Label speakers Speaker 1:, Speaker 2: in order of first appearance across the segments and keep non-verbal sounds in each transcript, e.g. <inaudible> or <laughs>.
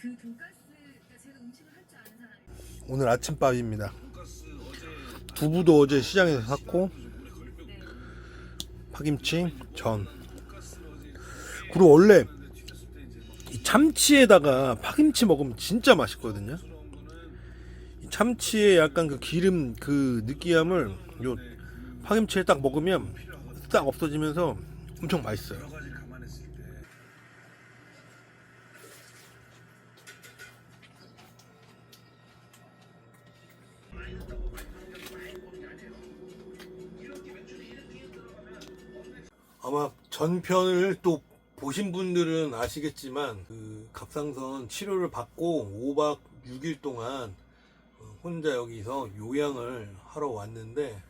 Speaker 1: 그
Speaker 2: 오늘 아침밥입니다. 두부도 어제 시장에서 샀고 파김치, 전. 그리고 원래 이 참치에다가 파김치 먹으면 진짜 맛있거든요. 이 참치의 약간 그 기름 그 느끼함을 요 파김치에 딱 먹으면 딱 없어지면서 엄청 맛있어요. 전편을 또 보신 분들은 아시겠지만 그 갑상선 치료를 받고 5박 6일 동안 어, 혼자 여기서 요양을 하러 왔는데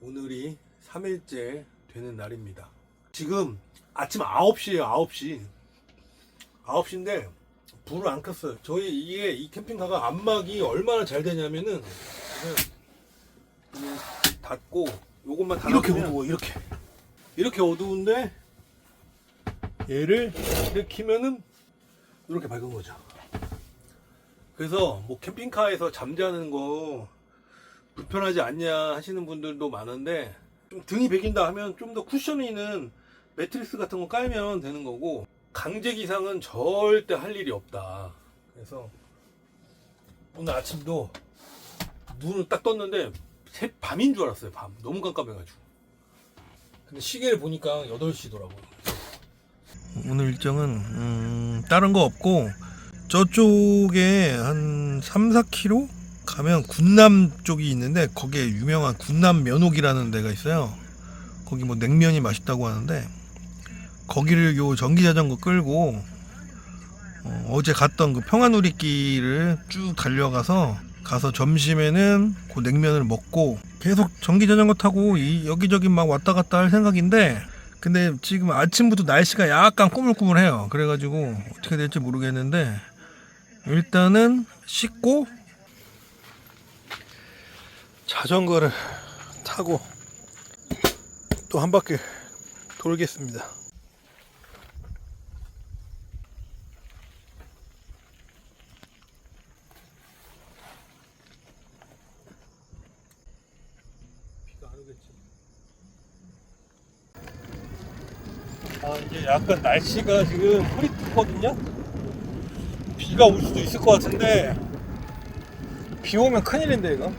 Speaker 2: 오늘이 3일째 되는 날입니다. 지금 아침 9시에요, 9시. 9시인데 불을 안 켰어요. 저희 이게 이 캠핑카가 안막이 얼마나 잘 되냐면은 닫고 요것만 닫아 이렇게 어두워 이렇게 이렇게 어두운데 얘를 이렇게 키면은 이렇게 밝은 거죠. 그래서 뭐 캠핑카에서 잠자는 거 불편하지 않냐 하시는 분들도 많은데 좀 등이 베긴다 하면 좀 더 쿠션이 있는 매트리스 같은 거 깔면 되는 거고 강제 기상은 절대 할 일이 없다. 그래서 오늘 아침도 눈을 딱 떴는데 새 밤인 줄 알았어요. 밤 너무 깜깜해가지고. 근데 시계를 보니까 8시더라고요. 오늘 일정은 음, 다른 거 없고 저쪽에 한 3, 4km 가면 군남 쪽이 있는데 거기에 유명한 군남 면옥이라는 데가 있어요. 거기 뭐 냉면이 맛있다고 하는데 거기를 요 전기 자전거 끌고 어, 제 갔던 그 평화누리길을 쭉 달려가서 가서 점심에는 그 냉면을 먹고 계속 전기 자전거 타고 이 여기저기 막 왔다 갔다 할 생각인데 근데 지금 아침부터 날씨가 약간 꾸물꾸물해요. 그래가지고 어떻게 될지 모르겠는데 일단은 씻고 자전거를 타고 또 한 바퀴 돌겠습니다. 비가 안 오겠지. 아 이제 약간 날씨가 지금 흐릿하거든요. 비가 올 수도 있을 것 같은데 비 오면 큰일인데 이거.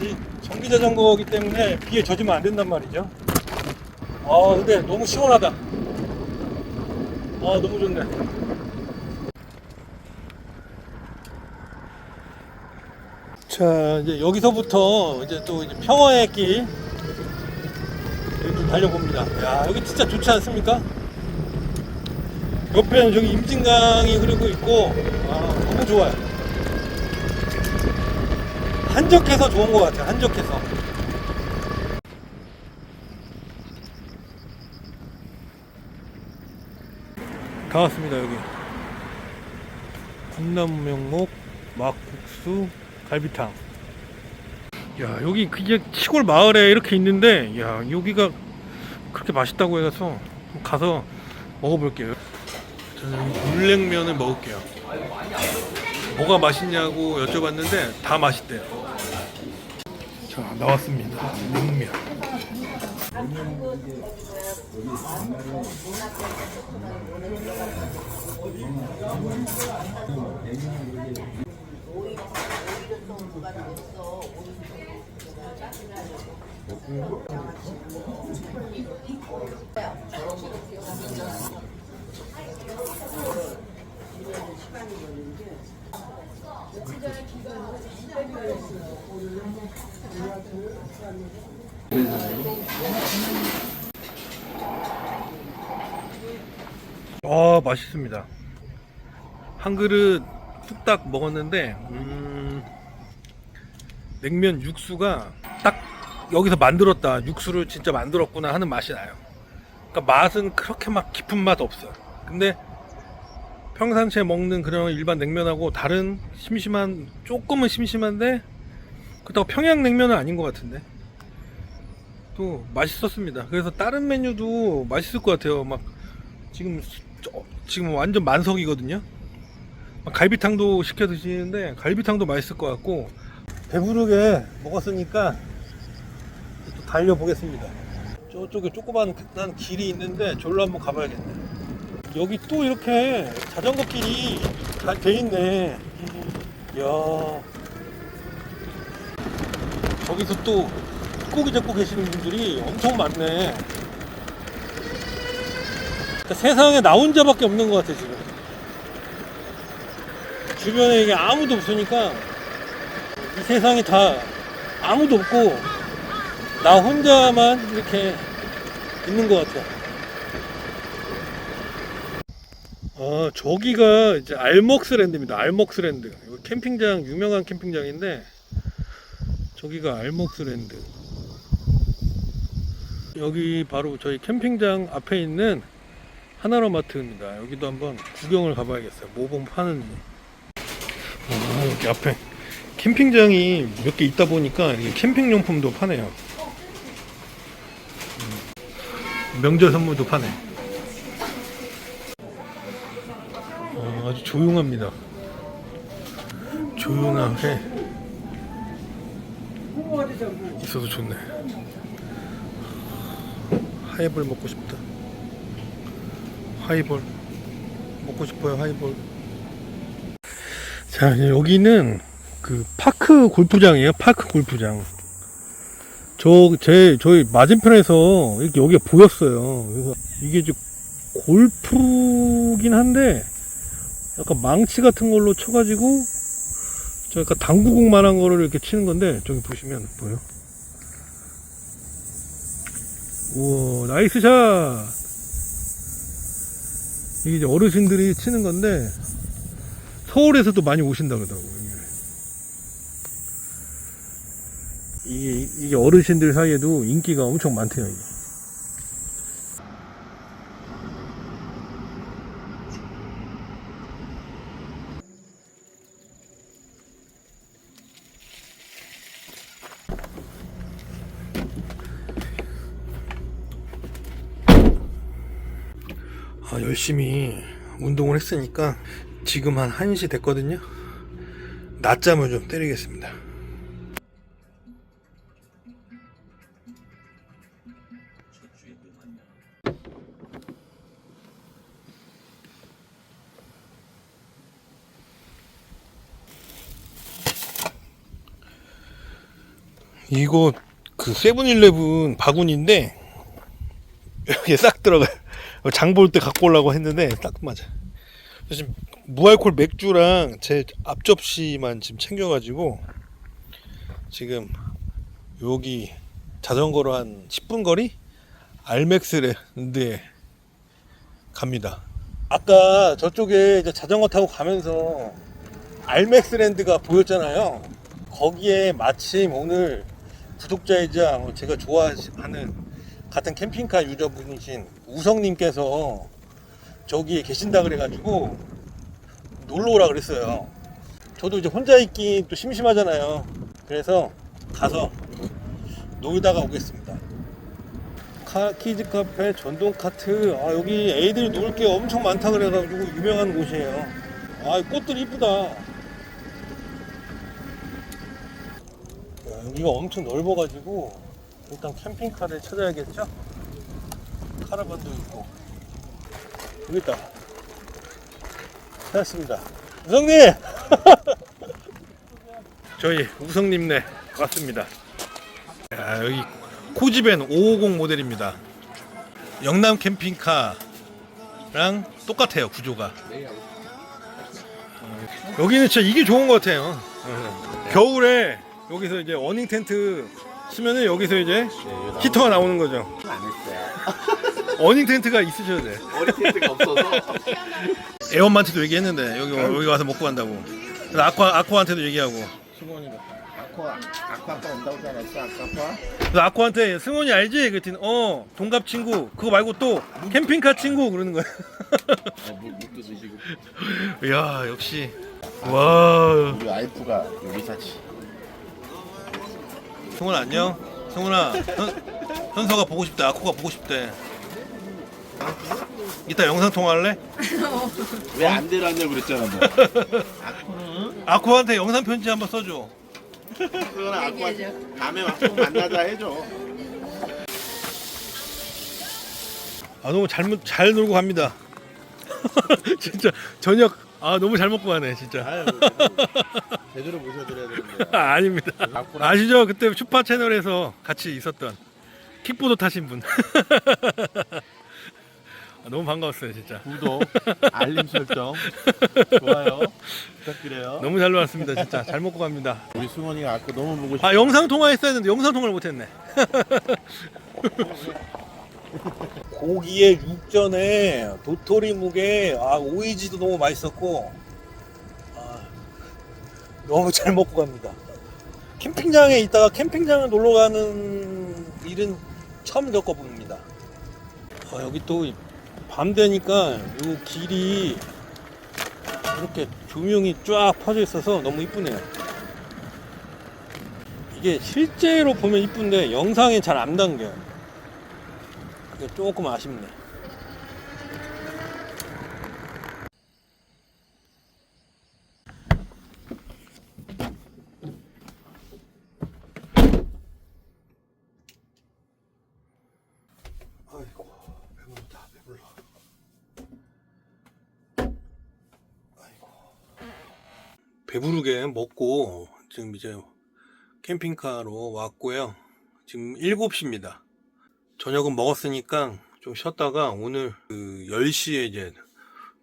Speaker 2: 이 전기 자전거이기 때문에 비에 젖으면 안 된단 말이죠. 아 근데 너무 시원하다. 아 너무 좋네. 자 이제 여기서부터 이제 또 이제 평화의 길 여기 달려봅니다. 야 여기 진짜 좋지 않습니까? 옆에는 저기 임진강이 흐르고 있고 아, 너무 좋아요. 한적해서 좋은 것 같아요. 한적해서. 다 왔습니다 여기. 군남명목 막국수 갈비탕. 야 여기 그게 시골 마을에 이렇게 있는데 야 여기가 그렇게 맛있다고 해서 가서 먹어볼게요. 저는 물냉면을 먹을게요. 뭐가 맛있냐고 여쭤봤는데 다 맛있대요. 자 나왔습니다. 냉면. 아 맛있습니다. 한 그릇 뚝딱 먹었는데 음, 냉면 육수가 딱 여기서 만들었다 육수를 진짜 만들었구나 하는 맛이 나요. 그러니까 맛은 그렇게 막 깊은 맛 없어요. 근데 평상시에 먹는 그런 일반 냉면하고 다른 심심한 조금은 심심한데 그렇다고 평양냉면은 아닌 것 같은데 또 맛있었습니다. 그래서 다른 메뉴도 맛있을 것 같아요. 막 지금 지금 완전 만석이거든요. 갈비탕도 시켜 드시는데 갈비탕도 맛있을 것 같고 배부르게 먹었으니까 또 달려보겠습니다. 저쪽에 조그만 난 길이 있는데 저기로 한번 가봐야겠네. 여기 또 이렇게 자전거 길이 다돼 있네. 이야. 저기서 또 고기 잡고 계시는 분들이 엄청 많네. 그러니까 세상에 나 혼자밖에 없는 것 같아 지금. 주변에 이게 아무도 없으니까 이 세상이 다 아무도 없고 나 혼자만 이렇게 있는 것 같아. 아 저기가 이제 알먹스랜드입니다. 알먹스랜드. 캠핑장 유명한 캠핑장인데 저기가 알먹스랜드. 여기 바로 저희 캠핑장 앞에 있는 하나로마트입니다. 여기도 한번 구경을 가봐야겠어요. 뭐뭐 파는지. 아, 여기 앞에 캠핑장이 몇 개 있다 보니까 캠핑용품도 파네요. 음, 명절 선물도 파네. 어, 아주 조용합니다. 조용하게 있어도 좋네. 하이볼 먹고 싶다. 하이볼 먹고 싶어요. 하이볼. 자, 여기는 그 파크 골프장이에요. 파크 골프장. 저, 제, 저희 맞은편에서 이렇게 여기가 보였어요. 그래서 이게 이제 골프긴 한데 약간 망치 같은 걸로 쳐가지고 저 약간 당구공만한 거를 이렇게 치는 건데 저기 보시면 보여. 우와, 나이스 샷! 이게 이제 어르신들이 치는 건데 서울에서도 많이 오신다 그러더라고요. 이게, 이게 어르신들 사이에도 인기가 엄청 많대요. 이게. 아, 열심히 운동을 했으니까 지금 한 1시 됐거든요. 낮잠을 좀 때리겠습니다. 이거 그 세븐일레븐 바구니인데 여기에 싹 들어가요. 장 볼 때 갖고 오려고 했는데 딱 맞아. 지금 무알콜 맥주랑 제 앞접시만 지금 챙겨가지고 지금 여기 자전거로 한 10분 거리 알맥스랜드에 갑니다. 아까 저쪽에 자전거 타고 가면서 알맥스랜드가 보였잖아요. 거기에 마침 오늘 구독자이자 제가 좋아하는 같은 캠핑카 유저분이신 우성님께서 저기에 계신다 그래가지고 놀러 오라 그랬어요. 저도 이제 혼자 있기 또 심심하잖아요. 그래서 가서 놀다가 오겠습니다. 카, 키즈 카페, 전동 카트. 아, 여기 애들 놀게 엄청 많다 그래가지고 유명한 곳이에요. 아, 이 꽃들 이쁘다. 여기가 엄청 넓어가지고 일단 캠핑카를 찾아야겠죠? 카라반도 있고. 여기 있다. 찾았습니다. 우성님! <laughs> 저희 우성님네 왔습니다. 야, 여기 코지벤 550 모델입니다. 영남 캠핑카랑 똑같아요, 구조가. 어, 여기는 진짜 이게 좋은 것 같아요. 어. 겨울에 여기서 이제 어닝 텐트 쓰면은 여기서 이제 히터가 나오는 거죠.
Speaker 3: 안 했어요.
Speaker 2: 어닝 텐트가 있으셔야 돼.
Speaker 3: 머리 텐트가 없어서.
Speaker 2: 애원한테도 얘기했는데 여기 여기 와서 먹고 간다고. 그래서 아쿠아 아쿠아한테도 얘기하고.
Speaker 3: 아쿠아, 아쿠아가 온다고 잘했어, 아쿠아.
Speaker 2: 그래서 아쿠한테 승원이 알지? 그랬더니 어 동갑 친구 그거 말고 또 캠핑카 친구 그러는 거야.
Speaker 3: 어, 물, 물도 드시고. <laughs>
Speaker 2: 이야 역시 와
Speaker 3: 우리 와이프가 요리사지.
Speaker 2: 승원 안녕. 승원아 현, 현서가 보고 싶대. 아쿠가 보고 싶대. 이따 영상 통화할래? <laughs>
Speaker 3: 왜안 데려왔냐고 그랬잖아 너. <laughs>
Speaker 2: 아코한테 영상 편지 한번 써줘.
Speaker 3: 그거는 아코한테 다음에 만나자 해줘.
Speaker 2: 아 너무 잘, 먹- 잘 놀고 갑니다. <laughs> 진짜 저녁 아 너무 잘 먹고 가네 진짜.
Speaker 3: 아유 제대로 모셔드려야 되는데.
Speaker 2: 아, <laughs> 아닙니다. 아시죠? 그때 슈파 채널에서 같이 있었던 킥보드 타신 분. <laughs> 아, 너무 반가웠어요 진짜.
Speaker 3: 구독, <laughs> 알림 설정, 좋아요 부탁드려요.
Speaker 2: 너무 잘 놀았습니다 진짜. 잘 먹고 갑니다.
Speaker 3: 우리 승원이가 아까 너무 보고 싶어.
Speaker 2: 아 영상 통화했어야 했는데 영상 통화를 못했네. 고기에 육전에 도토리 묵에 아 오이지도 너무 맛있었고 아, 너무 <laughs> 잘 먹고 갑니다. 캠핑장에 있다가 캠핑장을 놀러 가는 일은 처음 겪어봅니다. 아, 여기 또 밤 되니까 요 길이 이렇게 조명이 쫙 퍼져 있어서 너무 이쁘네요. 이게 실제로 보면 이쁜데 영상에 잘 안 담겨요. 조금 아쉽네. 배부르게 먹고 지금 이제 캠핑카로 왔고요. 지금 7시입니다. 저녁은 먹었으니까 좀 쉬었다가 오늘 그 10시에 이제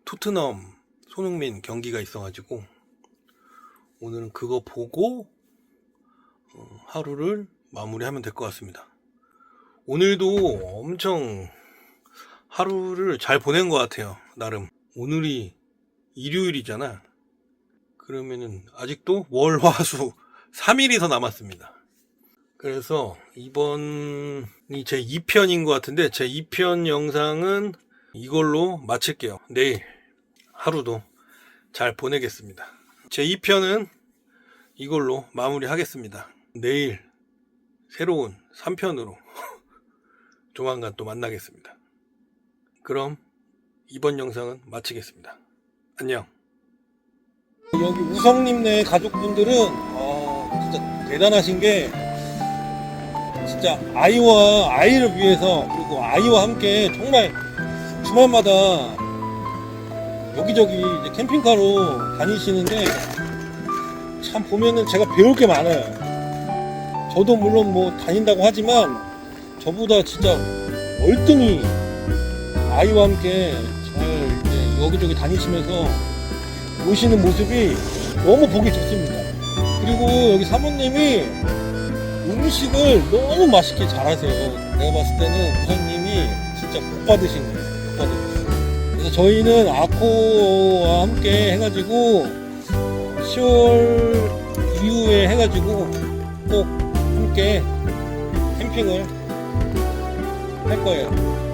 Speaker 2: 토트넘 손흥민 경기가 있어가지고 오늘은 그거 보고 어, 하루를 마무리하면 될 것 같습니다. 오늘도 엄청 하루를 잘 보낸 것 같아요. 나름. 오늘이 일요일이잖아. 그러면은 아직도 월, 화, 수 3일이 더 남았습니다. 그래서 이번이 제 2편인 것 같은데 제 2편 영상은 이걸로 마칠게요. 내일 하루도 잘 보내겠습니다. 제 2편은 이걸로 마무리하겠습니다. 내일 새로운 3편으로 <laughs> 조만간 또 만나겠습니다. 그럼 이번 영상은 마치겠습니다. 안녕. 여기 우성님 네 가족분들은 어, 진짜 대단하신 게 진짜 아이와 아이를 위해서 그리고 아이와 함께 정말 주말마다 여기저기 이제 캠핑카로 다니시는데 참 보면은 제가 배울 게 많아요. 저도 물론 뭐 다닌다고 하지만 저보다 진짜 월등히 아이와 함께 잘 이제 여기저기 다니시면서 오시는 모습이 너무 보기 좋습니다. 그리고 여기 사모님이 음식을 너무 맛있게 잘하세요. 내가 봤을 때는 우선님이 진짜 복 받으신 거예요. 복 받으신 거예요. 그래서 저희는 아코와 함께 해가지고 10월 이후에 해가지고 꼭 함께 캠핑을 할 거예요.